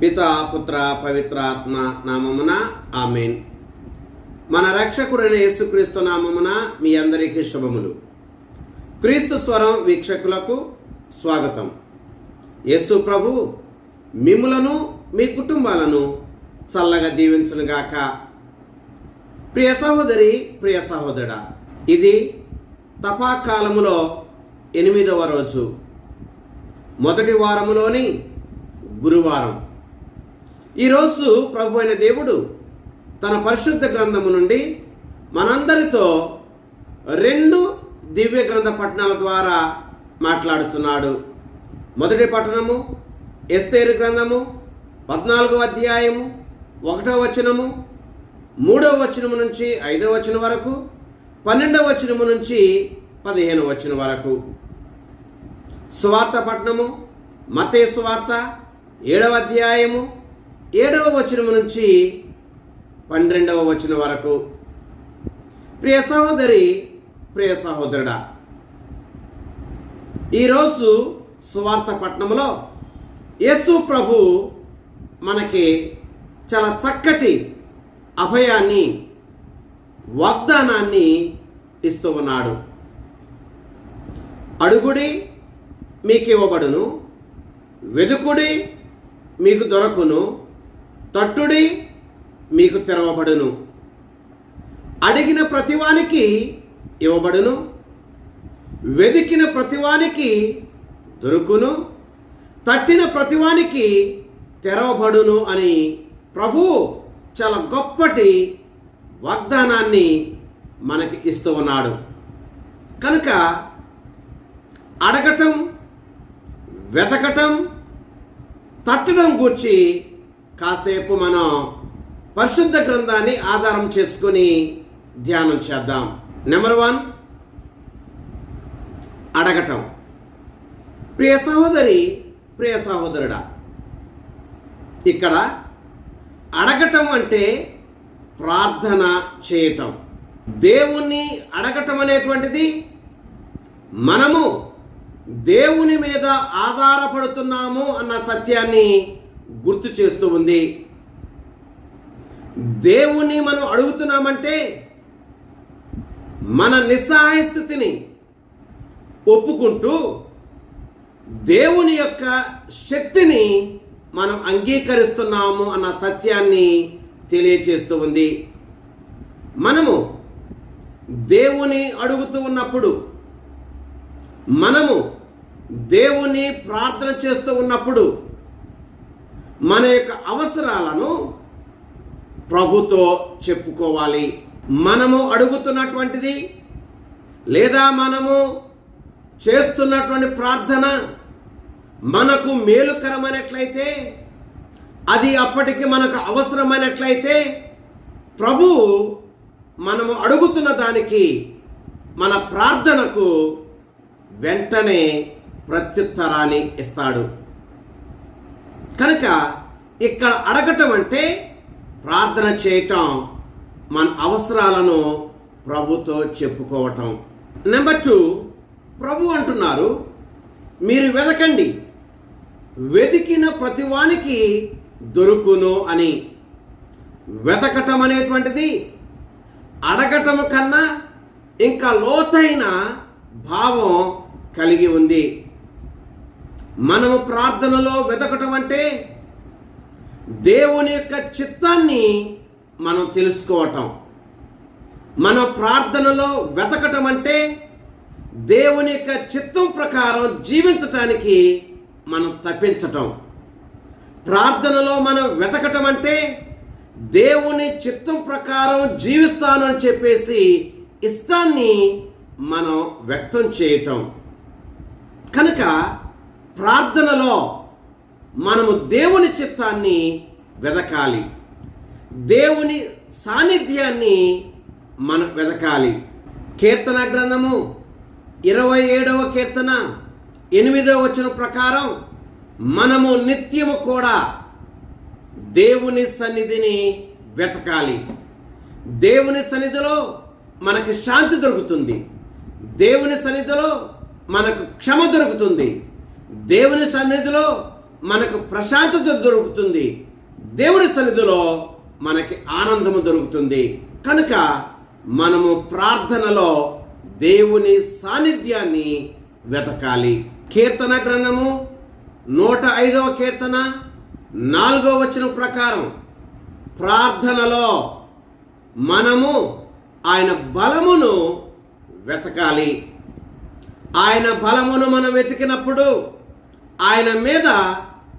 పిత పుత్ర పవిత్ర ఆత్మ నామమున ఆమెన్. మన రక్షకుడైన యేసుక్రీస్తు నామమున మీ అందరికీ శుభములు. క్రీస్తు స్వరం వీక్షకులకు స్వాగతం. యేసు ప్రభు మిమ్ములను మీ కుటుంబాలను చల్లగా దీవించునుగాక. ప్రియ సహోదరి ప్రియ సహోదరుడా ఇది తపాకాలములో ఎనిమిదవ రోజు. మొదటి వారములోని గురువారం. ఈరోజు ప్రభు అయిన దేవుడు తన పరిశుద్ధ గ్రంథము నుండి మనందరితో రెండు దివ్య గ్రంథ పట్టణాల ద్వారా మాట్లాడుతున్నాడు మొదటి పట్టణము ఎస్తేరు గ్రంథము పద్నాలుగో అధ్యాయము ఒకటో వచనము మూడవ వచనము నుంచి ఐదవ వచనం వరకు పన్నెండవ వచనము నుంచి పదిహేను వచనం వరకు. సువార్త పట్టణము మతే సువార్త ఏడవ అధ్యాయము ఏడవ వచనం నుంచి పన్నెండవ వచనం వరకు. ప్రియ సహోదరి ప్రియ సహోదరుడా ఈరోజు సువార్త పట్టణంలో యేసు ప్రభు మనకి చాలా చక్కటి అభయాన్ని వాగ్దానాన్ని ఇస్తూ ఉన్నాడు. అడుగుడి మీకు ఇవ్వబడును వెదుకుడి మీకు దొరకును తట్టుడి మీకు తెరవబడును. అడిగిన ప్రతివానికి ఇవ్వబడును. వెదికిన ప్రతివానికి దొరుకును. తట్టిన ప్రతివానికి తెరవబడును అని ప్రభు చాలా గొప్పటి వాగ్దానాన్ని మనకి ఇస్తూ ఉన్నాడు. కనుక అడగటం వెతకటం తట్టడం గూర్చి కాసేపు మనం పరిశుద్ధ గ్రంథాన్ని ఆధారం చేసుకొని ధ్యానం చేద్దాం. నెంబర్ వన్ అడగటం. ప్రియ సహోదరి ప్రియ సహోదరుడా ఇక్కడ అడగటం అంటే ప్రార్థన చేయటం. దేవుణ్ణి అడగటం అనేటువంటిది మనము దేవుని మీద ఆధారపడుతున్నాము అన్న సత్యాన్ని గుర్తు చేస్తూ ఉంది. దేవుణ్ణి మనం అడుగుతున్నామంటే మన నిస్సహాయ స్థితిని ఒప్పుకుంటూ దేవుని యొక్క శక్తిని మనం అంగీకరిస్తున్నాము అన్న సత్యాన్ని తెలియచేస్తూ ఉంది. మనము దేవుని అడుగుతూ ఉన్నప్పుడు మనము దేవుని ప్రార్థన చేస్తూ ఉన్నప్పుడు మన యొక్క అవసరాలను ప్రభుతో చెప్పుకోవాలి. మనము అడుగుతున్నటువంటిది లేదా మనము చేస్తున్నటువంటి ప్రార్థన మనకు మేలుకరమైనట్లయితే అది అప్పటికి మనకు అవసరమైనట్లయితే ప్రభు మనము అడుగుతున్న దానికి మన ప్రార్థనకు వెంటనే ప్రత్యుత్తరాన్ని ఇస్తాడు. కనుక ఇక్కడ అడగటం అంటే ప్రార్థన చేయటం మన అవసరాలను ప్రభుతో చెప్పుకోవటం. నెంబర్ టూ ప్రభు అంటున్నారు మీరు వెతకండి వెతికిన ప్రతివానికి దొరుకును అని. వెతకటం అనేటువంటిది అడగటం కన్నా ఇంకా లోతైన భావం కలిగి ఉంది. మనము ప్రార్థనలో వెతకటం అంటే దేవుని యొక్క చిత్తాన్ని మనం తెలుసుకోవటం. మన ప్రార్థనలో వెతకటం అంటే దేవుని యొక్క చిత్తం ప్రకారం జీవించటానికి మనం తప్పించటం. ప్రార్థనలో మనం వెతకటం అంటే దేవుని చిత్తం ప్రకారం జీవిస్తాను అని చెప్పేసి ఇష్టాన్ని మనం వ్యక్తం చేయటం. కనుక ప్రార్థనలో మనము దేవుని చిత్తాన్ని వెదకాలి. దేవుని సాన్నిధ్యాన్ని మనం వెదకాలి. కీర్తన గ్రంథము ఇరవై ఏడవ కీర్తన ఎనిమిదవ వచనం ప్రకారం మనము నిత్యము కూడా దేవుని సన్నిధిని వెతకాలి. దేవుని సన్నిధిలో మనకి శాంతి దొరుకుతుంది. దేవుని సన్నిధిలో మనకు క్షమ దొరుకుతుంది. దేవుని సన్నిధిలో మనకు ప్రశాంతత దొరుకుతుంది. దేవుని సన్నిధిలో మనకి ఆనందము దొరుకుతుంది. కనుక మనము ప్రార్థనలో దేవుని సాన్నిధ్యాన్ని వెతకాలి. కీర్తన గ్రంథము నూట ఐదవ కీర్తన నాలుగవ వచనం ప్రకారం ప్రార్థనలో మనము ఆయన బలమును వెతకాలి. ఆయన బలమును మనం వెతికినప్పుడు ఆయన మీద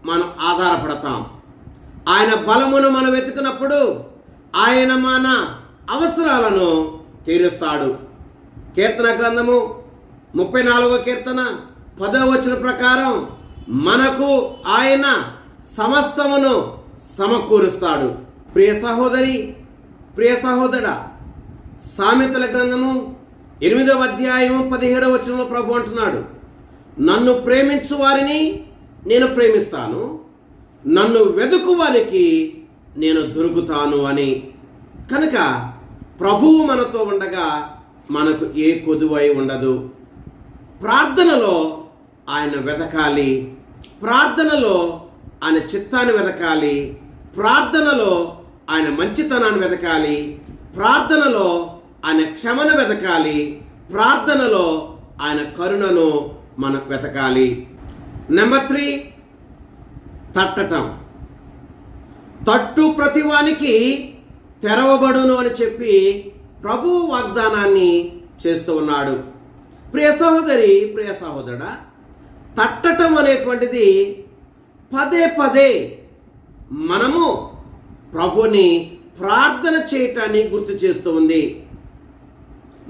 మనం ఆధారపడతాం. ఆయన బలమును మనం వెతికినప్పుడు ఆయన మన అవసరాలను తీరుస్తాడు. కీర్తన గ్రంథము ముప్పై నాలుగో కీర్తన పదో వచన ప్రకారం మనకు ఆయన సమస్తమును సమకూరుస్తాడు. ప్రియ సహోదరి ప్రియ సహోదరా సామెతల గ్రంథము ఎనిమిదవ అధ్యాయము పదిహేడవ వచనంలో ప్రభు అంటున్నాడు. నన్ను ప్రేమించు వారిని నేను ప్రేమిస్తాను. నన్ను వెతుకు వారికి నేను దొరుకుతాను అని. కనుక ప్రభువు మనతో ఉండగా మనకు ఏ కొదువై ఉండదు. ప్రార్థనలో ఆయన వెతకాలి ప్రార్థనలో ఆయన చిత్తాన్ని వెతకాలి ప్రార్థనలో ఆయన మంచితనాన్ని వెతకాలి ప్రార్థనలో ఆయన క్షమను వెతకాలి ప్రార్థనలో ఆయన కరుణను మనం వెతకాలి. నెంబర్ త్రీ తట్టటం. తట్టు ప్రతివానికి తెరవబడును అని చెప్పి ప్రభు వాగ్దానాన్ని చేస్తూ ఉన్నాడు. ప్రియ సహోదరి ప్రియ సహోదరుడా తట్టటం అనేటువంటిది పదే పదే మనము ప్రభుని ప్రార్థన చేయటాన్ని గుర్తు చేస్తూ ఉంది.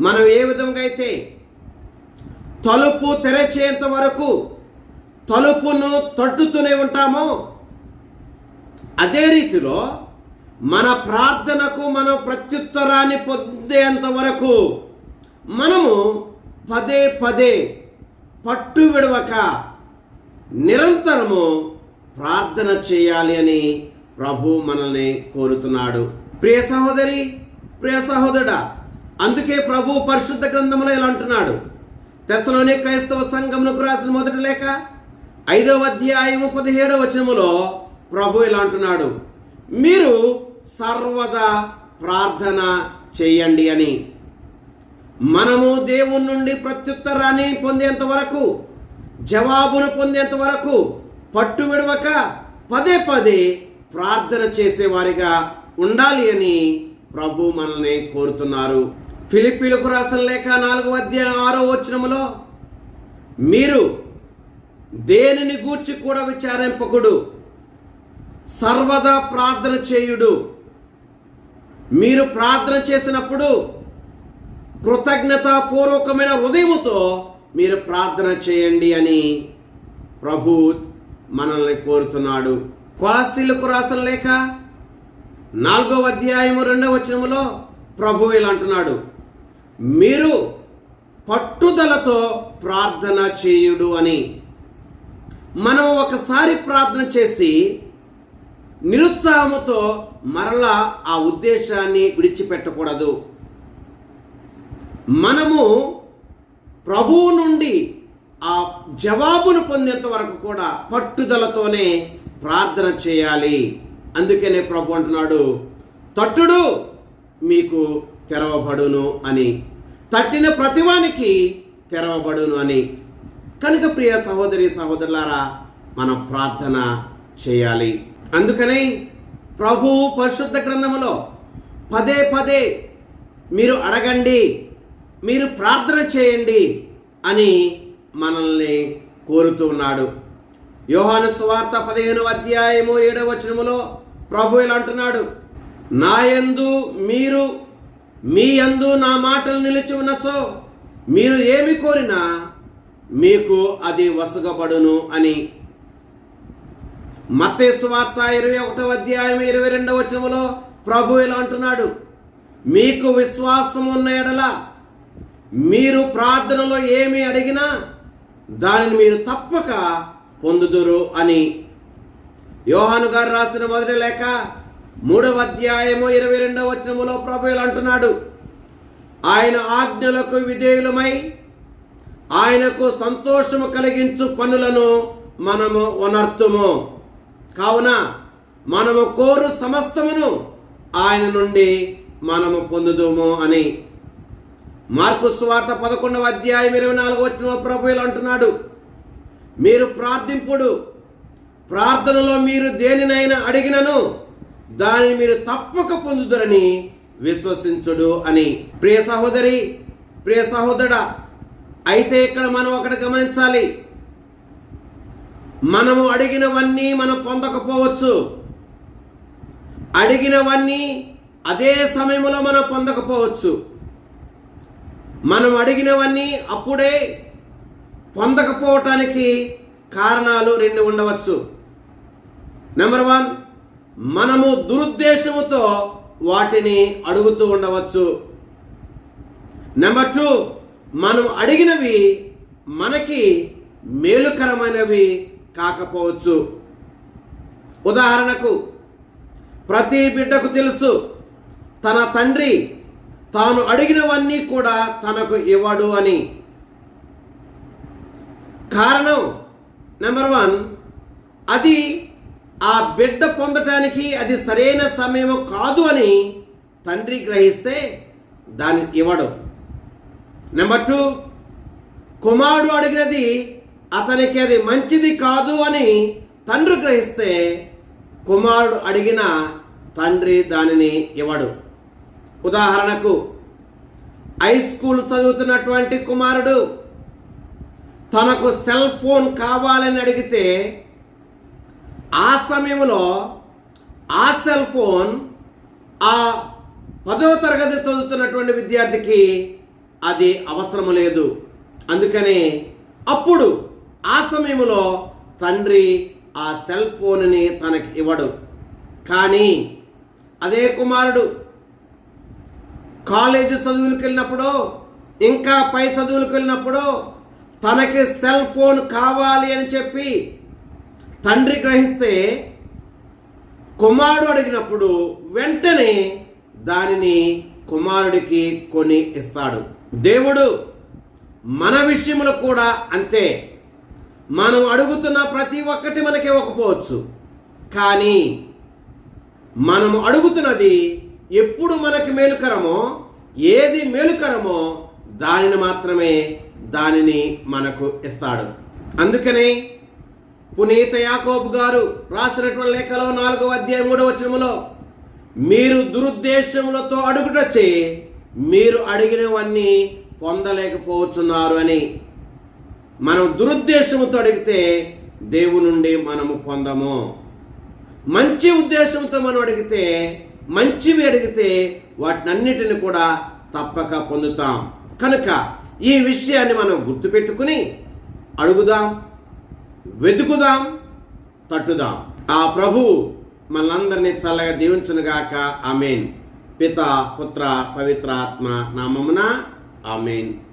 మనం ఏ విధంగా అయితే తలుపు తెరచేంత వరకు తలుపును తట్టుతూనే ఉంటామో. అదే రీతిలో మన ప్రార్థనకు మనం ప్రత్యుత్తరాన్ని పొందేంత వరకు మనము పదే పదే పట్టు విడవక నిరంతరము ప్రార్థన చేయాలి అని ప్రభు మనల్ని కోరుతున్నాడు. ప్రియ సహోదరి ప్రియ సహోదరుడా అందుకే ప్రభు పరిశుద్ధ గ్రంథంలో ఇలా అంటున్నాడు. తెసలోని క్రైస్తవ సంఘమునకు రాసిన మొదటి లేఖ ఐదవ అధ్యాయము పదిహేడవ వచనములో ప్రభు ఇలా అంటున్నాడు మీరు సర్వదా ప్రార్థన చేయండి అని. మనము దేవుని నుండి ప్రత్యుత్తరాన్ని పొందేంత వరకు జవాబును పొందేంత వరకు పట్టు విడవక పదే పదే ప్రార్థన చేసేవారిగా ఉండాలి అని ప్రభు మనల్ని కోరుతున్నారు. ఫిలిప్పీలకు రాసిన లేఖ నాలుగవ అధ్యాయం ఆరో వచనములో మీరు దేనిని గూర్చి కూడా విచారింపకుడు? సర్వదా ప్రార్థన చేయుడు. మీరు ప్రార్థన చేసినప్పుడు కృతజ్ఞతాపూర్వకమైన హృదయముతో మీరు ప్రార్థన చేయండి అని ప్రభు మనల్ని కోరుతున్నాడు. కొలసీలకు రాసిన లేఖ నాలుగవ అధ్యాయము రెండవ వచనములో ప్రభు ఇలా అంటున్నాడు. మీరు పట్టుదలతో ప్రార్థన చేయుడు అని. మనం ఒకసారి ప్రార్థన చేసి నిరుత్సాహముతో మరలా ఆ ఉద్దేశాన్ని విడిచిపెట్టకూడదు. మనము ప్రభువు నుండి ఆ జవాబును పొందేంత వరకు కూడా పట్టుదలతోనే ప్రార్థన చేయాలి. అందుకనే ప్రభు అంటున్నాడు తట్టుడు మీకు తెరవబడును అని. తట్టిన ప్రతివానికి తెరవబడును అని. కనుక ప్రియ సహోదరి సహోదరులారా మనం ప్రార్థన చేయాలి. అందుకని ప్రభువు పరిశుద్ధ గ్రంథములో పదే పదే మీరు అడగండి మీరు ప్రార్థన చేయండి అని మనల్ని కోరుతూ ఉన్నాడు. యోహాను సువార్త పదిహేను అధ్యాయము ఏడవ వచనములో ప్రభు ఇలా అంటున్నాడు నాయందు మీరు మీ యందు నా మాటలు నిలిచి ఉన్నచో మీరు ఏమి కోరినా మీకు అది వసగబడును అని. మత్తేసు వార్త ఇరవై ఒకటో అధ్యాయం ఇరవై రెండవ వచనములో ప్రభు ఇలా అంటున్నాడు మీకు విశ్వాసం ఉన్న ఎడల మీరు ప్రార్థనలో ఏమి అడిగినా దానిని మీరు తప్పక పొందుదురు అని. యోహాను గారు రాసిన మొదటి లేఖ మూడవ అధ్యాయము ఇరవై రెండవ వచనములో ప్రభు అంటున్నాడు. ఆయన ఆజ్ఞలకు విధేయులమై ఆయనకు సంతోషము కలిగించు పనులను మనము ఉనర్తుము కావున మనము కోరు సమస్తమును ఆయన నుండి మనము పొందుదుము అని. మార్కు స్వార్త పదకొండవ అధ్యాయం ఇరవై నాలుగు వచ్చిన ప్రభు అంటున్నాడు. మీరు ప్రార్థింపుడు ప్రార్థనలో మీరు దేనినైనా అడిగినను దానిని మీరు తప్పక పొందుదరని విశ్వసించుడు అని. ప్రియ సహోదరి ప్రియ సహోదరుడా అయితే ఇక్కడ మనం ఒకటి గమనించాలి. మనము అడిగినవన్నీ మనం పొందకపోవచ్చు. అడిగినవన్నీ అదే సమయంలో మనం పొందకపోవచ్చు. మనం అడిగినవన్నీ అప్పుడే పొందకపోవటానికి కారణాలు రెండు ఉండవచ్చు. నెంబర్ వన్ మనము దురుద్దేశముతో వాటిని అడుగుతూ ఉండవచ్చు. నెంబర్ టూ మనం అడిగినవి మనకి మేలుకరమైనవి కాకపోవచ్చు. ఉదాహరణకు ప్రతి బిడ్డకు తెలుసు తన తండ్రి తాను అడిగినవన్నీ కూడా తనకు ఇవ్వడు అని. కారణం నెంబర్ వన్ అది ఆ బిడ్డ పొందటానికి అది సరైన సమయం కాదు అని తండ్రి గ్రహిస్తే దాన్ని ఇవ్వడు. నెంబర్ టూ కుమారుడు అడిగినది అతనికి అది మంచిది కాదు అని తండ్రి గ్రహిస్తే కుమారుడు అడిగిన తండ్రి దానిని ఇవ్వడు. ఉదాహరణకు హై స్కూల్ చదువుతున్నటువంటి కుమారుడు తనకు సెల్ ఫోన్ కావాలని అడిగితే ఆ సమయంలో ఆ సెల్ ఫోన్ ఆ పదవ తరగతి చదువుతున్నటువంటి విద్యార్థికి అది అవసరం లేదు. అందుకనే అప్పుడు ఆ సమయంలో తండ్రి ఆ సెల్ ఫోన్ని తనకి ఇవ్వడు. కానీ అదే కుమారుడు కాలేజీ చదువులకు వెళ్ళినప్పుడు ఇంకా పై చదువులకు వెళ్ళినప్పుడు తనకి సెల్ ఫోన్ కావాలి అని చెప్పి తండ్రి గ్రహిస్తే కుమారుడు అడిగినప్పుడు వెంటనే దానిని కుమారుడికి కొని ఇస్తాడు. దేవుడు మన విషయంలో కూడా అంతే. మనం అడుగుతున్న ప్రతి ఒక్కటి మనకి ఇవ్వకపోవచ్చు. కానీ మనం అడుగుతున్నది ఎప్పుడు మనకి మేలుకరమో ఏది మేలుకరమో దానిని మాత్రమే దానిని మనకు ఇస్తాడు. అందుకనే పునీత యాకోబు గారు రాసినటువంటి లేఖలో నాలుగవ అధ్యాయం మూడవ వచనములో మీరు దురుద్దేశములతో అడుగుటచ్చే మీరు అడిగినవన్నీ పొందలేకపోతున్నారు అని. మనం దురుద్దేశంతో అడిగితే దేవుని నుండి మనము పొందము. మంచి ఉద్దేశంతో మనం అడిగితే మంచివి అడిగితే వాటినన్నిటిని కూడా తప్పక పొందుతాం. కనుక ఈ విషయాన్ని మనం గుర్తుపెట్టుకుని అడుగుదాం. వెతుకుదాం తట్టుదాం. ఆ ప్రభు మనందరినీ చల్లగా దీవించునుగాక. ఆమెన్. పిత పుత్ర పవిత్ర ఆత్మ నామమున ఆమెన్.